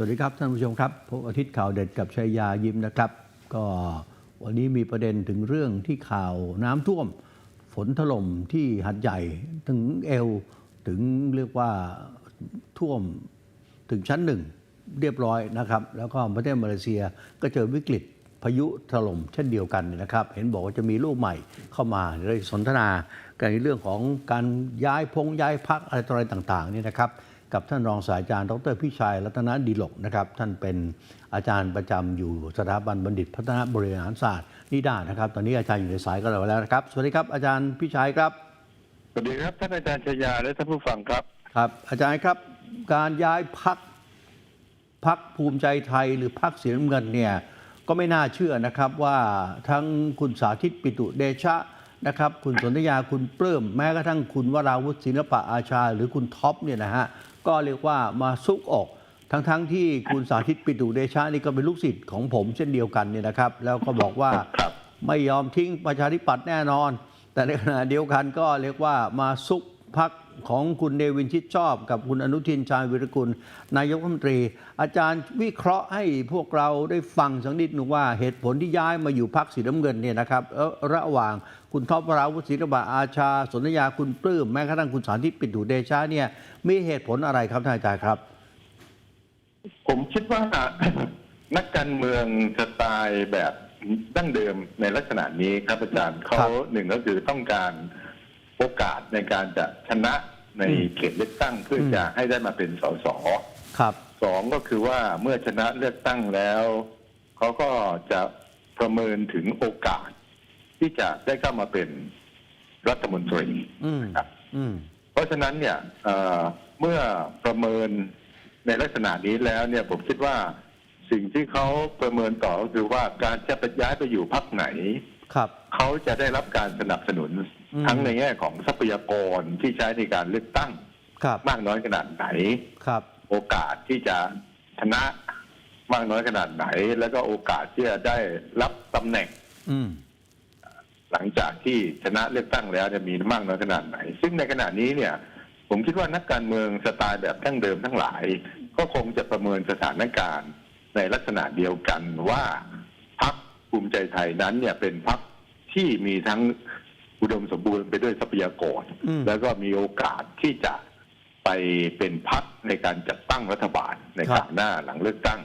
สวัสดีครับท่านผู้ชมครับพบอาทิตย์ข่าวเด็ดกับชัยยายิ้มนะครับ ก็วันนี้มีประเด็นถึงเรื่องที่ข่าวน้ำท่วม ฝนถล่มที่หัดใหญ่ถึงเอวถึงเรียกว่าท่วมถึงชั้นหนึ่งเรียบร้อยนะครับ แล้วก็ประเทศมาเลเซียก็เจอวิกฤตพายุถล่มเช่นเดียวกันนะครับ เห็นบอกว่าจะมีลูกใหม่เข้ามาเลยสนทนากันในเรื่องของการย้ายพงย้ายพักอะไรต่ออะไรต่างๆนี่นะครับ กับท่านรองศาสตราจารย์ ดรพิชัยรัตนดีหลกนะครับ ท่านเป็นอาจารย์ประจำอยู่สถาบันบัณฑิตพัฒนาบริหารศาสตร์นิด้านะครับ ตอนนี้อาจารย์อยู่ในสายกับเราแล้วนะครับ สวัสดีครับอาจารย์พิชัยครับ สวัสดีครับท่านอาจารย์ชยาและท่านผู้ฟังครับ ครับ อาจารย์ครับการย้ายพักพักภูมิใจไทยหรือพักเสียน้ำเงินเนี่ยก็ไม่น่าเชื่อนะครับว่าทั้งคุณสาธิตปิตุเดชะ นะครับคุณสนธยาคุณปลื้มแม้กระทั่งคุณวราวุฒิศิลปะอาชา หรือคุณท็อปเนี่ยนะฮะก็เรียกว่ามาซุกอกทั้งๆทที่คุณสาธิตปิตุเดชะนี่ก็เป็นลูกศิษย์ของผมเช่นเดียวกันเนี่ยนะครับ แล้วก็บอกว่าครับไม่ยอมทิ้งประชาธิปัตย์แน่นอน แต่ในขณะเดียวกันก็เรียกว่ามาซุกพัก ของคุณเนวินชิดชอบ กับคุณอนุทินชาญวิรกุล นายกรัฐมนตรี อาจารย์วิเคราะห์ให้พวกเราได้ฟังสักนิดหนึ่งว่าเหตุผลที่ย้ายมาอยู่พักสีน้ำเงินเนี่ยนะครับเอ่อระหว่างคุณท็อปวราวุฒิศิลปะอาชา สนธยาคุณปลื้มแม้กระทั่งคุณสารทิพย์ปิตุเดชาเนี่ยมีเหตุผลอะไรครับท่านอาจารย์ครับ ผมคิดว่านักการเมืองสไตล์แบบดั้งเดิมในลักษณะนี้ครับอาจารย์เขาหนึ่งก็คือต้องการ โอกาสในการจะชนะในอืมเขตเลือกตั้งเพื่ออมจะให้ได้มาเป็นสสครับสองก็คือว่าเมื่อชนะเลือกตั้งแล้วเขาก็จะประเมินถึงโอกาส ที่จะได้เข้ามาเป็นรัฐมนตรีอืมครับอืมเพราะฉะนั้นเนี่ยเอ่อเมื่อประเมินในลักษณะนี้แล้วเนี่ยผมคิดว่าสิ่งที่เขาประเมินต่อก็คือว่าการจะไปย้ายไปอยู่พักไหนครับเขาจะได้รับการสนับสนุนอืม ทั้งในแง่ของทรัพยากรที่ใช้ในการเลือกตั้งครับมากน้อยขนาดไหนครับ โอกาสที่จะชนะมากน้อยขนาดไหน แล้วก็โอกาสที่จะได้รับตำแหน่ง อืมหลังจากที่ชนะเลือกตั้งแล้วจะมีมากน้อยขนาดไหน ซึ่งในขณะนี้เนี่ย ผมคิดว่านักการเมืองสไตล์แบบดั้งเดิมทั้งหลาย ก็คงจะประเมินสถานการณ์ในลักษณะเดียวกันว่าพักภูมิใจไทยนั้นเนี่ยเป็นพักที่มีทั้ง อุดมสมบูรณ์ไปด้วยทรัพยากรอืมแล้วก็มีโอกาสที่จะไปเป็นพักในการจัดตั้งรัฐบาลในครัคบราวหน้าหลังเลือกตั้ง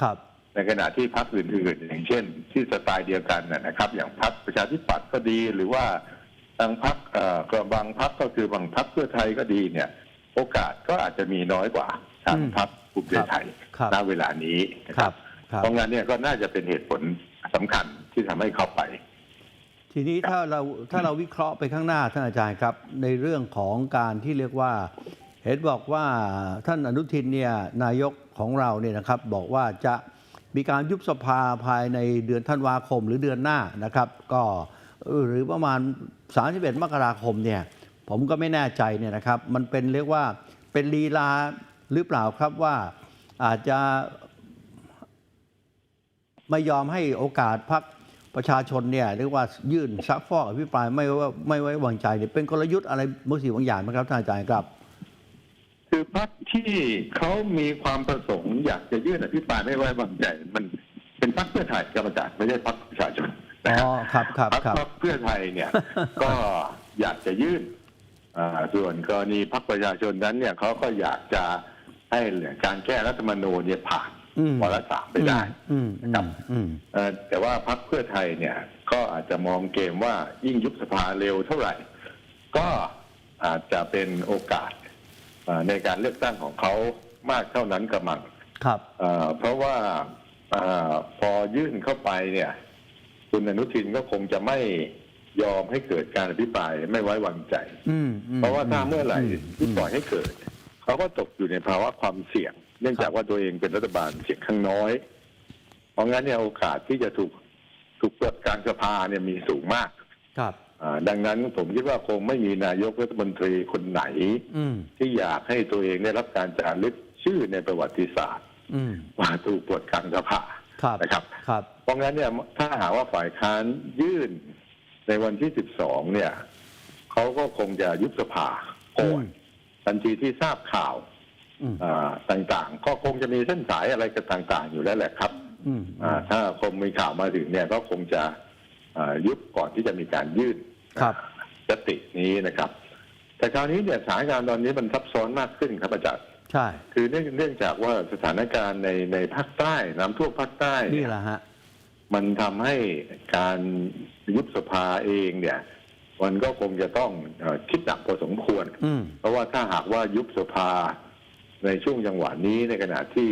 ครับในขณะที่พรรคอื่นๆ อย่างเช่น ที่สไตล์เดียวกันนะนะครับ อย่างพรรคประชาธิปัตย์ก็ดีหรือว่าทางพรรคเอ่อก็บางพรรคก็คือบางพรรคเพื่อไทยก็ดีเนี่ย โอกาสก็อาจจะมีน้อยกว่าทางอืมพรรคภูมิใจไทยครับณเวลานี้นะคครัรับบครับเพราะงั้นเนี่ยก็น่าจะเป็นเหตุผลสำคัญที่ทำให้เข้าไป ทีนี้ถ้าเราถ้าเราวิเคราะห์ไปข้างหน้าท่านอาจารย์ครับในเรื่องของการที่เรียกว่า เห็นบอกว่าท่านอนุทินเนี่ยนายกของเราเนี่ยนะครับบอกว่าจะมีการยุบสภาภายในเดือนธันวาคมหรือเดือนหน้านะครับ ก็หรือประมาณ 31 มกราคมเนี่ยผมก็ไม่แน่ใจเนี่ยนะครับ มันเป็นเรียกว่าเป็นลีลาหรือเปล่าครับว่าอาจจะไม่ยอมให้โอกาสพัก ประชาชนเนี่ยเรียกว่ายื่นซักฟอกอภิปรายไม่ไว้ไม่ไว้วางใจเนี่ยเป็นกลยุทธ์อะไรบางสิ่งบางอย่างไหมครับท่านอาจารย์ครับ คือพรรคที่เขามีความประสงค์อยากจะยื่นอภิปรายไม่ไว้วางใจ มันเป็นพรรคเพื่อไทยครับอาจารย์ไม่ใช่พรรคประชาชนนะอ๋อครับครับพรรคครับเพื่อไทยเนี่ย ก็อยากจะยื่นอ่าส่วนกรณีพรรคประชาชนนั้นเนี่ยเขาก็อยากจะให้การแก้รัฐธรรมนูญเนี่ยผ่านอืม วาระสามไปได้อืมอืครับมอืมเอ่อแต่ว่าพรรคเพื่อไทยเนี่ย ก็อาจจะมองเกมว่ายิ่งยุบสภาเร็วเท่าไหร่ ก็อาจจะเป็นโอกาสอ่าในการเลือกตั้งของเขามากเท่านั้นกระมังครับเอ่อเพราะว่าอาพอยื่นเข้าไปเนี่ย คุณอนุทินก็คงจะไม่ยอมให้เกิดการอภิปรายไม่ไว้วางใจอืมอืมเพราะว่าถ้าเมื่อไหร่อืมที่ปล่อยให้เกิด เขาก็ตกอยู่ในภาวะความเสี่ยง เนื่องจากว่าตัวเองเป็นรัฐบาลเสียงข้างน้อย เพราะงั้นเนี่ยโอกาสที่จะถูกถูกปลดกลางสภาเนี่ยมีสูงมากครับอ่าดังนั้นผมคิดว่าคงไม่มีนายกรัฐมนตรีคนไหนอืมที่อยากให้ตัวเองได้รับการจารึกชื่อในประวัติศาสตร์อืมว่าถูกปลดกลางสภาครับนะครับครับ เพราะงั้นเนี่ยถ้าหากว่าฝ่ายค้านยื่นในวันที่12เนี่ยเขาก็คงจะยุบสภาก่อนทันทีที่ทราบข่าวอืมอ่า ต่างๆ ก็คงจะมีเส้นสายอะไรกันต่าง ๆ อยู่แล้วแหละครับอืมอ่าถ้าคงมีข่าวมาถึงเนี่ยก็คงจะอ่ายุบก่อนที่จะมีการยื่นครับยตินี้นะครับ แต่คราวนี้เนี่ยสถานการณ์ตอนนี้มันซับซ้อนมากขึ้นครับอาจารย์ใช่ คือเนื่องเนื่องจากว่าสถานการณ์ในในภาคใต้น้ำท่วมภาคใต้นี่เนี่ยแหละฮะมันทำให้การยุบสภาเองเนี่ย มันก็คงจะต้องเอ่อคิดหนักพอสมควรอืมเพราะว่าถ้าหากว่ายุบสภา ในช่วงจังหวะนี้ในขณะที่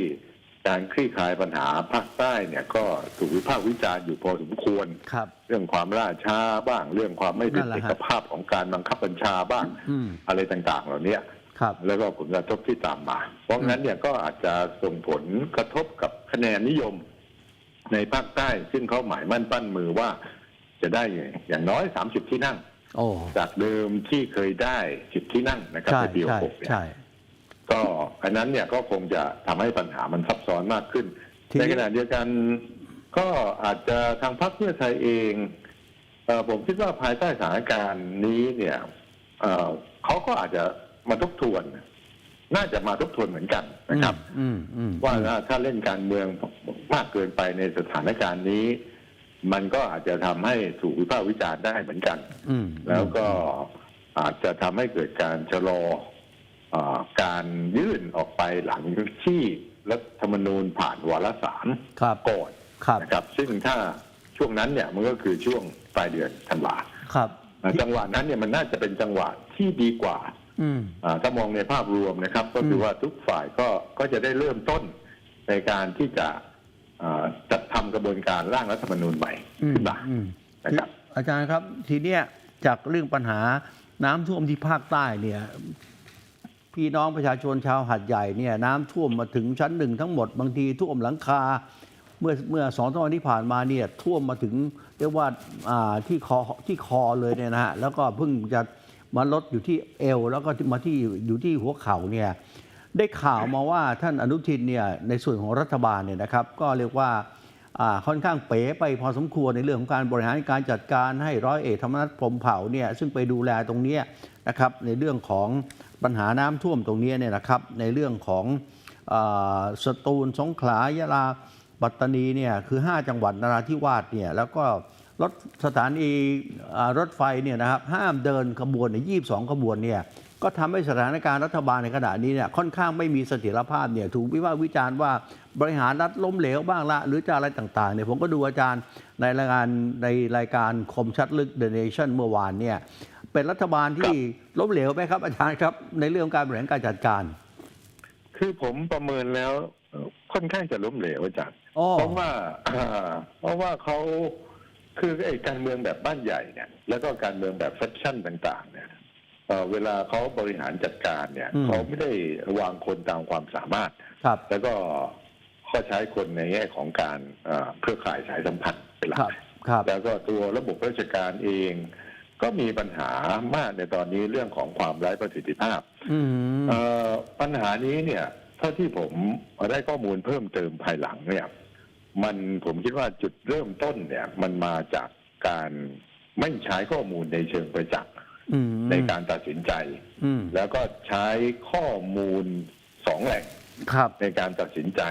การคลี่คลายปัญหาภาคใต้เนี่ยก็ถูกวิพากษ์วิจารณ์อยู่พอสมควรครับ เรื่องความล่าช้าบ้าง เรื่องความไม่เป็นนั่นแหเอละฮะกภาพของการบังคับบัญชาบ้างอืมอะไรต่างๆ เหล่านี้ครับแล้วก็ผลกระทบที่ตามมา เพราะงั้นเนี่ยก็อาจจะส่งผลกระทบกับคะแนนนิยม ในภาคใต้ ซึ่งเขาหมายมั่นปั้นมือว่า จะได้อย่างน้อย30ที่นั่งโอ้จากเดิมที่เคยได้10ที่นั่งนะครับใช่ในปีใช่6เนี่ยใช่ ก็อันนั้นเนี่ยก็คงจะทำให้ปัญหามันซับซ้อนมากขึ้นทีนี้ในขณะเดียวกันก็อาจจะทางพรรคเพื่อไทยเองเออผมคิดว่าภายใต้สถานการณ์นี้เนี่ยเอ่อเขาก็อาจจะมาทบทวน น่าจะมาทบทวนเหมือนกันนะครับอืมอืมว่าถ้าเล่นการเมืองมากเกินไปในสถานการณ์นี้ มันก็อาจจะทำให้ถูกวิพากษ์วิจารณ์ได้เหมือนกันอืมแล้วก็อาจจะทำให้เกิดการชะลอเออ การยื่นออกไปหลังที่รัฐธรรมนูญผ่านวาระสามครับก่อนครับนะครับซึ่งถ้าช่วงนั้นเนี่ยมันก็คือช่วงปลายเดือนธันวาครับอ่าจังหวะนั้นเนี่ยมันน่าจะเป็นจังหวะที่ดีกว่าอืมอ่าถ้ามองในภาพรวมนะครับ ก็คือมว่าทุกฝ่ายก็ก็จะได้เริ่มต้นในการที่จะอ่าจัดทำกระบวนการร่างรัฐธรรมนูญใหม่อืมขึ้นมาอืมนะครับอาจารย์ครับทีเนี้ยจากเรื่องปัญหาน้ำท่วมที่ภาคใต้เนี่ย พี่น้องประชาชนชาวหัดใหญ่เนี่ยน้ำท่วมมาถึงชั้นหนึ่งทั้งหมดบางทีท่วมหลังคา เมื่อเมื่อสองสามวันที่ผ่านมาเนี่ยท่วมมาถึงเรียกว่าาที่คอที่คอเลยเนี่ยนะฮะแล้วก็เพิ่งจะมาลดอยู่ที่เอว แล้วก็มาที่อยู่ที่หัวเข่าเนี่ยได้ข่าวมาว่าท่านอนุทินเนี่ยในส่วนของรัฐบาลเนี่ยนะครับ ก็เรียกว่าค่อนข้างเป๋ไปพอสมควรในเรื่องของการบริหารการจัดการให้ร้อยเอกธรรมนัฐพรมเผ่าเนี่ยซึ่งไปดูแลตรงเนี้ยนะครับในเรื่องของ ปัญหาน้ำท่วมตรงนี้เนี่ยนะครับ ในเรื่องของอสตูลสงขลายะลาปัตตานีเนี่ยคือ 5 จังหวัดนราธิวาสเนี่ยแล้วก็รถสถานีรถไฟเนี่ยนะครับห้ามเดินขบวนเนี่ย22 ขบวนเนี่ยก็ทำให้สถานการณ์รัฐบาลในขณะนี้เนี่ยค่อนข้างไม่มีเสถียรภาพเนี่ยถูกวิพากษ์วิจารณ์ว่าบริหารรัฐล้มเหลวบ้างละ หรือจะอะไรต่างๆเนี่ยผมก็ดูอาจารย์ในรายการในรายการคมชัดลึก The Nation เมื่อวานเนี่ย เป็นรัฐบาลที่ล้มเหลวไหมครับอาจารย์ครับ ในเรื่องการบริหารการจัดการ คือผมประเมินแล้วเอ่อค่อนข้างจะล้มเหลวอาจารย์อ๋อเพราะว่าอ่าเพราะว่าเขาคือไอ้การเมืองแบบบ้านใหญ่เนี่ย แล้วก็การเมืองแบบแฟคชั่นต่าง ๆ เนี่ยเอ่อเวลาเขาบริหารจัดการเนี่ยอืมเขาไม่ได้วางคนตามความสามารถครับแล้วก็เขาใช้คนในแง่ของการเอ่อเครือข่ายสายสัมพันธ์เป็นหลัครักบครับแล้วก็ตัวระบบราชการเอง ก็มีปัญหามากในตอนนี้เรื่องของความไร้ประสิทธิภาพอืมเอ่อปัญหานี้เนี่ยเท่าที่ผมได้ข้อมูลเพิ่มเติมภายหลังเนี่ย มันผมคิดว่าจุดเริ่มต้นเนี่ย มันมาจากการไม่ใช้ข้อมูลในเชิงประจักษ์อืมในการตัดสินใจอืมแล้วก็ใช้ข้อมูลสองแหล่งครับในการตัดสินใจ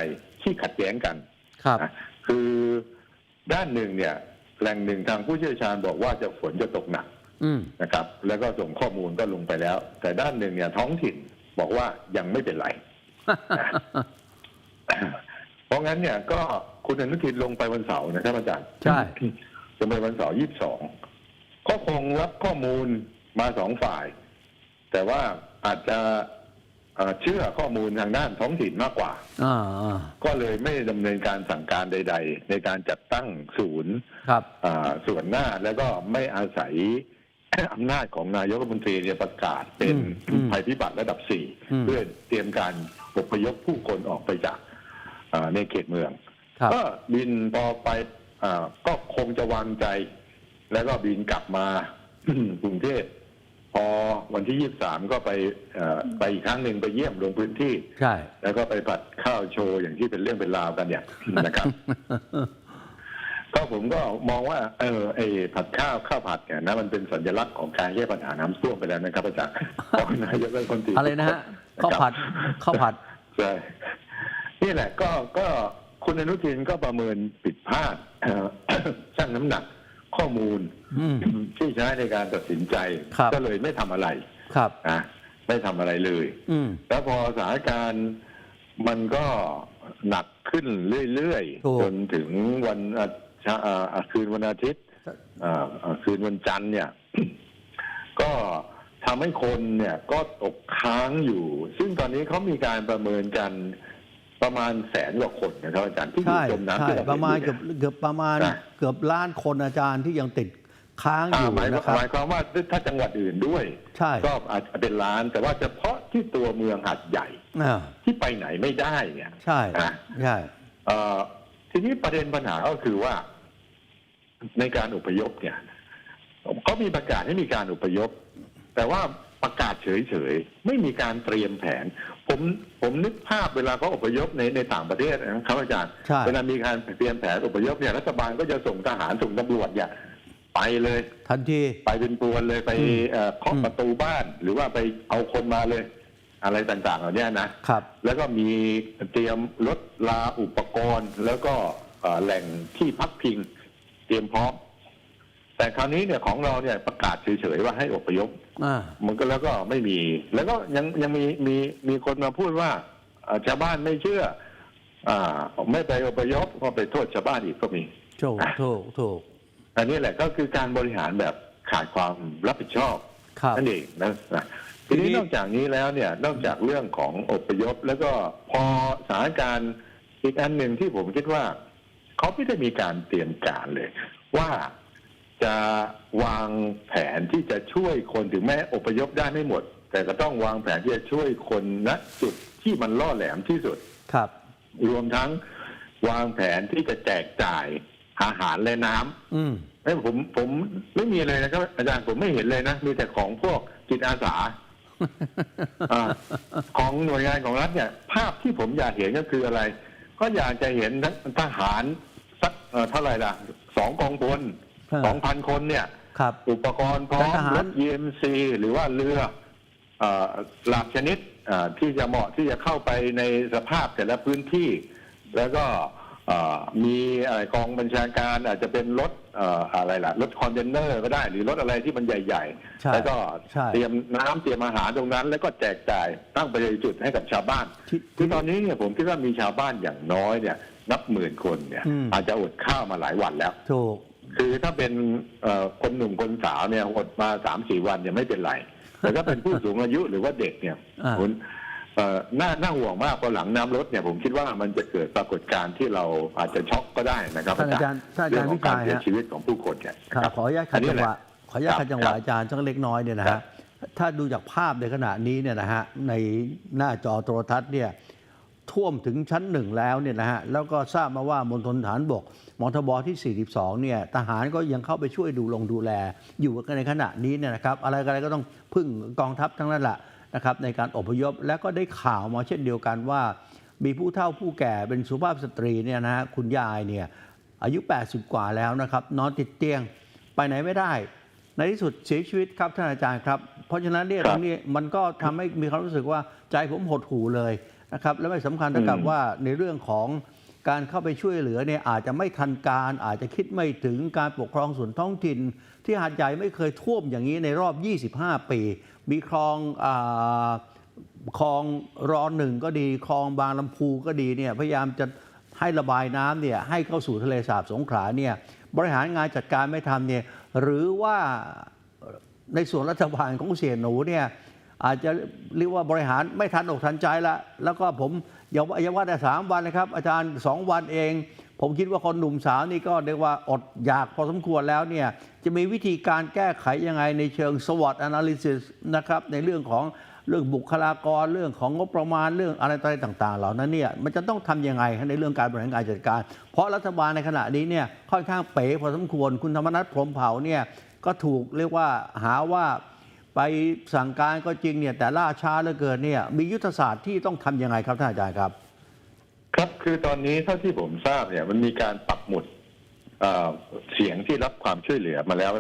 ที่ขัดแย้งกันครับนะคือด้านหนึ่งเนี่ย แหล่งหนึ่งทางผู้เชี่ยวชาญบอกว่าจะฝนจะตกหนักอืมนะครับ แล้วก็ส่งข้อมูลก็ลงไปแล้ว แต่ด้านหนึ่งเนี่ยท้องถิ่นบอกว่ายังไม่เป็นไร เพราะงั้นเนี่ยก็คุณอนุทินลงไปวันเสาร์นะครับอาจารย์ ใช่ลงไปวันเสาร์ยี่สิบสองก็คงรับข้อมูลมาสองฝ่าย แต่ว่าอาจจะ เอ่อเชื่อข้อมูลทางด้านท้องถิ่นมากกว่าอ่าอ่าก็เลยไม่ดำเนินการสั่งการใด ๆ ในการจัดตั้งศูนย์ครับอ่าส่วนหน้าแล้วก็ไม่อาศัยอำนาจของนายกรัฐมนตรีเนี่ยประกาศเป็นอืมอืมภัยพิบัติระดับสี่อืมเพื่อเตรียมการอพยพผู้คนออกไปจากอ่าในเขตเมืองครับก็บินพอไปอ่าก็คงจะวางใจ แล้วก็บินกลับมากรุงเทพ พอวันที่ยี่สามก็ไปเอ่อไปอีกครั้งหนึ่งไปเยี่ยมลงพื้นที่ ใช่ แล้วก็ไปผัดข้าวโชว์อย่างที่เป็นเรื่องเป็นราวกันเนี่ยนะครับ ก็ผมก็มองว่า เออไอ้ผัดข้าวข้าวผัดเนี่ยนะมันเป็นสัญลักษณ์ของการแก้ปัญหาน้ำท่วมไปแล้วนะครับอาจารย์ของนายกรัฐมนตรีอะไรนะฮะข้าวผัดข้าวผัดใช่นี่แหละ ก็ก็คุณอนุทินก็ประเมินผิดพลาดเอ่อชั่งน้ำหนัก ข้อมูลอืมที่ใช้ในการตัดสินใจครับก็เลยไม่ทำอะไรครับนะไม่ทำอะไรเลยอืมแล้วพอสถานการณ์มันก็หนักขึ้นเรื่อยถูกๆจนถึงวันอาชาอ่าอ่าคืนวันอาทิตย์อ่าอ่าคืนวันจันทร์เนี่ย ก็ทำให้คนเนี่ยก็ตกค้างอยู่ ซึ่งตอนนี้เขามีการประเมินกัน ประมาณแสนกว่าคนนะครับอาจารย์ที่อยู่ใช่จมน้ำใช่ที่เประมาณห็นเกือบนี่ยเกือบประมาณนะเกือบล้านคนอาจารย์ที่ยังติดค้างออ่ายู่หมายนะครับหมายความว่าถ้าจังหวัดอื่นด้วยใช่ก็อาจจะเป็นล้าน แต่ว่าเฉพาะที่ตัวเมืองหัดใหญ่อ่าที่ไปไหนไม่ได้เนี่ย ใช่อะใช่เอ่อทีนี้ประเด็นปัญหาก็คือว่า ในการอพยพเนี่ยเขามีประกาศให้มีการอพยพ แต่ว่า ประกาศเฉยๆ ไม่มีการเตรียมแผน ผมผมนึกภาพเวลาเขาอพยพในในต่างประเทศนะครับอาจารย์ใช่เวลามีการเตรียมแผนอพยพเนี่ยรัฐบาลก็จะส่งทหารส่งตำรวจเนี่ยไปเลย ทันทีไปเป็นปวนเลยไปอืมเอ่อเคาะอืมประตูบ้าน หรือว่าไปเอาคนมาเลย อะไรต่างๆเหล่านี้นะครับ แล้วก็มีเตรียมรถลาอุปกรณ์ แล้วก็เอ่อแหล่งที่พักพิง เตรียมพร้อม แต่คราวนี้เนี่ยของเราเนี่ยประกาศเฉยๆว่าให้อพยพอ่ามันก็แล้วก็ไม่มี แล้วก็ยังยังมีมีมีคนมาพูดว่าเอ่อชาวบ้านไม่เชื่อ อ่า ไม่ไปอพยพก็ไปโทษชาวบ้านอีกก็มี ถูกถูกถูกอันนี้แหละก็คือการบริหารแบบขาดความรับผิดชอบ ครับ นั่นเองนะนะทีนี้นอกจากนี้แล้วเนี่ยนอกจากเรื่องของอพยพแล้วก็พอสถานการณ์อีกอันหนึ่งที่ผมคิดว่า เขาไม่ได้มีการเตรียมการเลย ว่า จะวางแผนที่จะช่วยคนถึงแม้อพยพได้ไม่หมด แต่ก็ต้องวางแผนที่จะช่วยคนณจุดที่มันล่อแหลมที่สุดครับ รวมทั้งวางแผนที่จะแจกจ่ายอาหารและน้ำอืมเอ้ยผมผมไม่มีเลยนะครับ อาจารย์ผมไม่เห็นเลยนะ มีแต่ของพวกจิตอาสาอาของหน่วยงานของรัฐเนี่ย ภาพที่ผมอยากเห็นก็คืออะไร ก็อยากจะเห็นทหารสักเอ่อเท่าไหร่ล่ะสองกองพลฮะ สองพันคนเนี่ย ครับ อุปกรณ์พร้อมแต่ทหาร รถ EMC หรือว่าเรือเอ่อหลากชนิดเอ่อที่จะเหมาะที่จะเข้าไปในสภาพแต่ละพื้นที่ แล้วก็เอ่อมีอะไรกองบัญชาการอาจจะเป็นรถเอ่ออะไรล่ะรถคอนเทนเนอร์ก็ได้ หรือรถอะไรที่มันใหญ่ ใช่ๆ แล้วก็ใช่ เตรียมน้ำเตรียมอาหารตรงนั้น แล้วก็แจกจ่ายตั้งประโยชน์จุดให้กับชาวบ้าน ที่ คือตอนนี้เนี่ยผมคิดว่ามีชาวบ้านอย่างน้อยเนี่ย นับหมื่นคนเนี่ย อืม อาจจะอดข้าวมาหลายวันแล้ว ถูก คือถ้าเป็นเอ่อคนหนุ่มคนสาวเนี่ยอดมาสามสี่วันเนี่ยไม่เป็นไร แต่ถ้าเป็นผู้สูงอายุหรือว่าเด็กเนี่ยอ่าคุณเอ่อน่าน่าห่วงมากพอหลังน้ำลดเนี่ยผมคิดว่ามันจะเกิดปรากฏการณ์ที่เราอาจจะช็อกก็ได้นะครับท่านอาจารย์ท่านอาเรื่จารย์ขอวิงการจัยเสียฮะชีวิตของผู้คนเนี่ยครับนะขออนุญาตขัดจังหวะขออนุญาตขัดจังหวะอาจารย์สักเล็กน้อยเนี่ยนะครัฮะบถ้าดูจากภาพในขณะนี้เนี่ยนะฮะในหน้าจอโทรทัศน์เนี่ย ท่วมถึงชั้นหนึ่งแล้วเนี่ยนะฮะแล้วก็ทราบมาว่ามณฑลฐานบกมทบที่ 42 เนี่ยทหารก็ยังเข้าไปช่วยดูลงดูแล อยู่กันในขณะนี้เนี่ยนะครับ อะไรอะไรก็ต้องพึ่งกองทัพทั้งนั้นแหละนะครับในการอพยพแล้วก็ได้ข่าวมาเช่นเดียวกันว่า มีผู้เฒ่าผู้แก่เป็นสุภาพสตรีเนี่ยนะฮะคุณยายเนี่ยอายุ 80 กว่าแล้วนะครับนอนติดเตียงไปไหนไม่ได้ ในที่สุดเสียชีวิตครับท่านอาจารย์ครับ เพราะฉะนั้นเนี่ยคตรับรงนี้มันก็ทำให้มีความรู้สึกว่าใจผมหดหู่เลย นะครับและไม่สำคัญเท่ากับอืมว่าในเรื่องของการเข้าไปช่วยเหลือเนี่ยอาจจะไม่ทันการ อาจจะคิดไม่ถึงการปกครองส่วนท้องถิ่น ที่หาดใหญ่ไม่เคยท่วมอย่างนี้ในรอบ 25 ปี มีคลองอาคลองรอหนึ่งก็ดีคลองบางลำพูก็ดีเนี่ยพยายามจะให้ระบายน้ำเนี่ยให้เข้าสู่ทะเลสาบสงขลาเนี่ยบริหารงานจัดการไม่ทำเนี่ยหรือว่าในส่วนรัฐบาลของเสียหนูเนี่ย อาจจะเรียกว่าบริหารไม่ทันอกทันใจละแล้วก็ผมอย่าว่าอย่าว่าแต่สามวันนะครับ อาจารย์สองวันเอง ผมคิดว่าคนหนุ่มสาวนี่ก็เรียกว่าอดอยากพอสมควรแล้วเนี่ยจะมีวิธีการแก้ไขยังไงในเชิง SWOT analysis นะครับในเรื่องของเรื่องบุคลากรเรื่องของงบประมาณเรื่องอะไรต่างๆ เหล่านั้นเนี่ยมันจะต้องทำยังไงในเรื่องการบริหารการจัดการ เพราะรัฐบาลในขณะนี้เนี่ยค่อนข้างเป๋พอสมควรคุณธรรมนัฐพรมเผาเนี่ยก็ถูกเรียกว่าหาว่า ไปสั่งการก็จริงเนี่ยแต่ล่าช้าเหลือเกินเนี่ยมียุทธศาสตร์ที่ต้องทำยังไงครับท่านอาจารย์ครับ ครับคือตอนนี้เท่าที่ผมทราบเนี่ยมันมีการปักหมุดเอ่อเสียงที่รับความช่วยเหลือมาแล้ว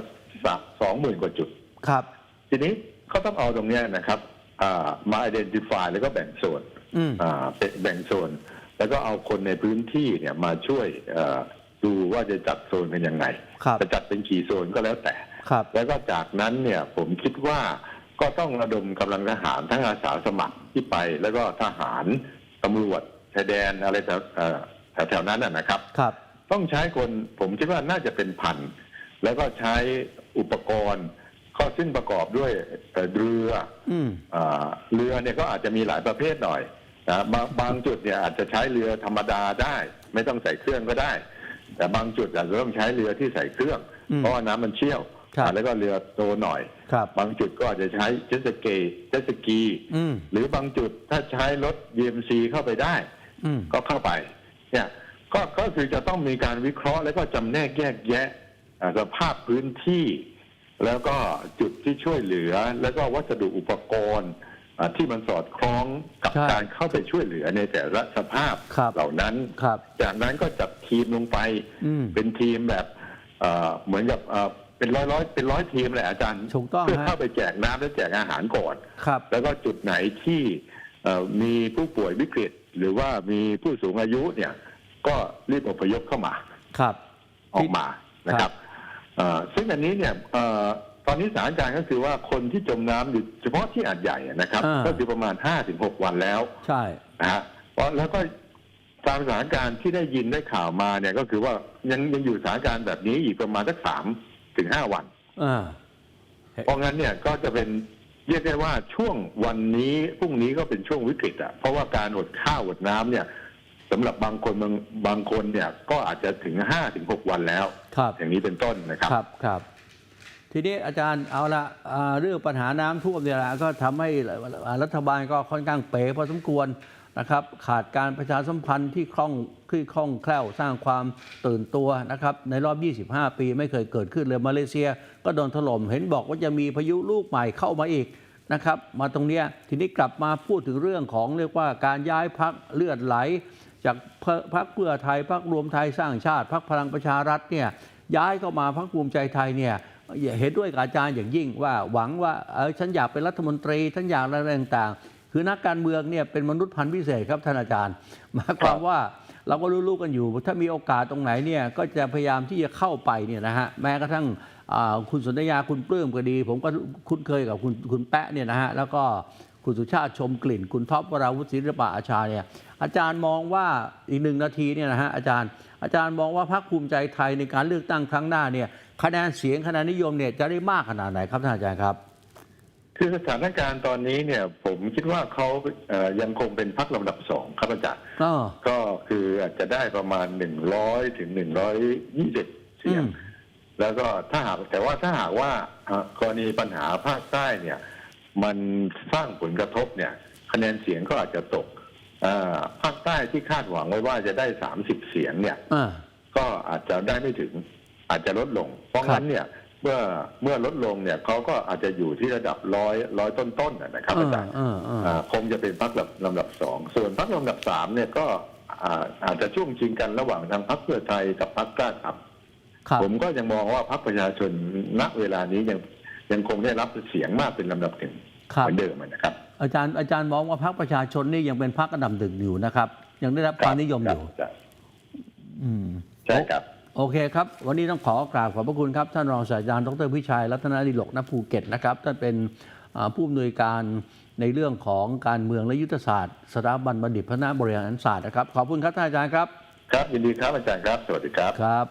สองหมื่นกว่าจุดครับ ทีนี้เขาต้องเอาตรงเนี้ยนะครับอ่ามา identify แล้วก็แบ่งโซนอืมอ่าเป็นแบ่งโซนแล้วก็เอาคนในพื้นที่เนี่ยมาช่วยเอ่อดูว่าจะจัดโซนกันยังไงครับจะจัดเป็นกี่โซนก็แล้วแต่ ครับแล้วก็จากนั้นเนี่ยผมคิดว่าก็ต้องระดมกำลังทหารทั้งอาสาสมัครที่ไป แล้วก็ทหารตำรวจชายแดนอะไรแถวเอ่อแถวๆนั้นนะนะครับครับ ต้องใช้คนผมคิดว่าน่าจะเป็นพันแล้วก็ใช้อุปกรณ์ก็ซึ่งประกอบด้วยเอ่อเรืออืมอาเรือเนี่ยก็อาจจะมีหลายประเภทหน่อยนะบางบางจุดเนี่ยอาจจะใช้เรือธรรมดาได้ ไม่ต้องใส่เครื่องก็ได้ แต่บางจุดอาจจะต้องใช้เรือที่ใส่เครื่องอืมเพราะว่าน้ำมันเชี่ยวครับอ่า แล้วก็เรือโตหน่อยครับบางจุดก็อาจจะใช้เจ็ตสกีเจ็ตสกีอืมหรือบางจุดถ้าใช้รถ BMC เข้าไปได้อืมก็เข้าไป เนี่ยก็ก็คือจะต้องมีการวิเคราะห์แล้วก็จำแนกแยกแยะอ่าสภาพพื้นที่ แล้วก็จุดที่ช่วยเหลือ แล้วก็วัสดุอุปกรณ์อ่าที่มันสอดคล้องกับใช่การเข้าไปช่วยเหลือในแต่ละสภาพครับเหล่านั้นครับจากนั้นก็จัดทีมลงไปอืมเป็นทีมแบบเอ่อเหมือนกับ เอ่อเป็นร้อยร้อยเป็นร้อยทีมแหละอาจารย์ถูกต้องเพื่อฮะเข้าไปแจกน้ำและแจกอาหารก่อนครับ แล้วก็จุดไหนที่เอ่อมีผู้ป่วยวิกฤต หรือว่ามีผู้สูงอายุเนี่ย ก็รีบอพยพเข้ามาครับ ออกมานะครับเอ่อซึ่งอันนี้เนี่ยเอ่อตอนนี้สถานการณ์ก็คือว่าคนที่จมน้ำอยู่เฉพาะที่อาจใหญ่นะครับอ่าก็คือประมาณห้าถึงหกวันแล้ว ใช่นะฮะเพราะแล้วก็ตามสถานการณ์ที่ได้ยินได้ข่าวมาเนี่ยก็คือว่ายังยังอยู่สถานการณ์แบบนี้อีกประมาณสักสาม ถึงห้าวันอ่าเพราะงั้นเนี่ยก็จะเป็นเรียกได้ว่าช่วงวันนี้พรุ่งนี้ก็เป็นช่วงวิกฤตอะเพราะว่าการอดข้าวอดน้ำเนี่ยสำหรับบางคนบางบางคนเนี่ย ก็อาจจะถึงห้าถึงหกวันแล้วครับอย่างนี้เป็นต้นนะครับครับครับ ทีนี้อาจารย์เอาละอ่าเรื่องปัญหาน้ำท่วมเนี่ยแหละก็ทำให้รัฐบาลก็ค่อนข้างเป๋พอสมควร นะครับขาดการประชาสัมพันธ์ที่คล่องที่คล่องแคล่วสร้างความตื่นตัวนะครับในรอบ 25 ปีไม่เคยเกิดขึ้นเลยมาเลเซีย ก็โดนถล่มเห็นบอกว่าจะมีพายุลูกใหม่เข้ามาอีกนะครับมาตรงนี้ทีนี้กลับมาพูดถึงเรื่องของเรียกว่าการย้ายพักเลือดไหล จากพักเพื่อไทยพักรวมไทยสร้างชาติพักพลังประชารัฐเนี่ยย้ายเข้ามาพักภูมิใจไทยเนี่ยเห็นด้วยกับอาจารย์อย่างยิ่งว่าหวังว่าเออฉันอยากเป็นรัฐมนตรีฉันอยากอะไรต่างๆ คือนักการเมืองเนี่ยเป็นมนุษย์พันธุ์พิเศษครับท่านอาจารย์หมายความว่าเราก็รู้ๆกันอยู่ ถ้ามีโอกาสตรงไหนเนี่ยก็จะพยายามที่จะเข้าไปเนี่ยนะฮะแม้กระทั่งคุณสนธยาคุณปลื้มก็ดี ผมก็คุ้นเคยกับคุณคุณแปะเนี่ยนะฮะแล้วก็คุณสุชาติชมกลิ่น คุณท็อปวราวุฒิศิลปะอาชาเนี่ยอาจารย์มองว่าอีกหนึ่งนาทีเนี่ยนะฮะอาจารย์ อาจารย์มองว่าพรรคภูมิใจไทยในการเลือกตั้งครั้งหน้าเนี่ยคะแนนเสียงคะแนนนิยมเนี่ยจะได้มากขนาดไหนครับท่านอาจารย์ครับ คือสถานการณ์ตอนนี้เนี่ยผมคิดว่าเขาเอ่อยังคงเป็นพักลำดับสองครับอาจารย์อ๋อก็คืออาจจะได้ประมาณหนึ่งร้อยถึงหนึ่งร้อยยี่สิบเสียงอืมแล้วก็ถ้าหากแต่ว่าถ้าหากว่าเอ่อกรณีปัญหาภาคใต้เนี่ย มันสร้างผลกระทบเนี่ย คะแนนเสียงก็อาจจะตกอ่าภาคใต้ที่คาดหวังไว้ว่าจะได้สามสิบเสียงเนี่ยอ่าก็อาจจะได้ไม่ถึงอาจจะลดลง เพราะครับงั้นเนี่ย เมื่อเมื่อลดลงเนี่ยเขาก็อาจจะอยู่ที่ระดับร้อยร้อยต้นๆนะนะครับอาจารย์เออเออเอออ่าคงจะเป็นพักลำดับสองส่วนพักลำดับสามเนี่ยก็อ่าอาจจะช่วงชิงกันระหว่างทางพักเพื่อไทยกับพักกล้าทครับำผมก็ยังมองว่าพักประชาชนณเวลานี้ยังยังคงได้รับเสียงมากเป็นลำดับหนึ่งครับเหมือนเดิมนะครับ อาจารย์อาจารย์มองว่าพรรคประชาชนนี่ยังเป็นพรรคอันดับหนึ่งอยู่นะครับ ยังได้รับความนิยมอยู่ครับอืมใช่ครับ โอเคครับ วันนี้ต้องขอกราบขอบพระคุณครับ ท่านรองศาสตราจารย์ดรพิชัย รัตนดิลกณภูเก็ตนะครับท่านเป็นอ่าผู้อำนวยการในเรื่องของการเมืองและยุทธศาสตร์สถาบันบัณฑิตพนาบริหารศาสตร์นะครับ ขอบคุณครับท่านอาจารย์ครับ ครับยินดีครับอาจารย์ครับ สวัสดีครับครับ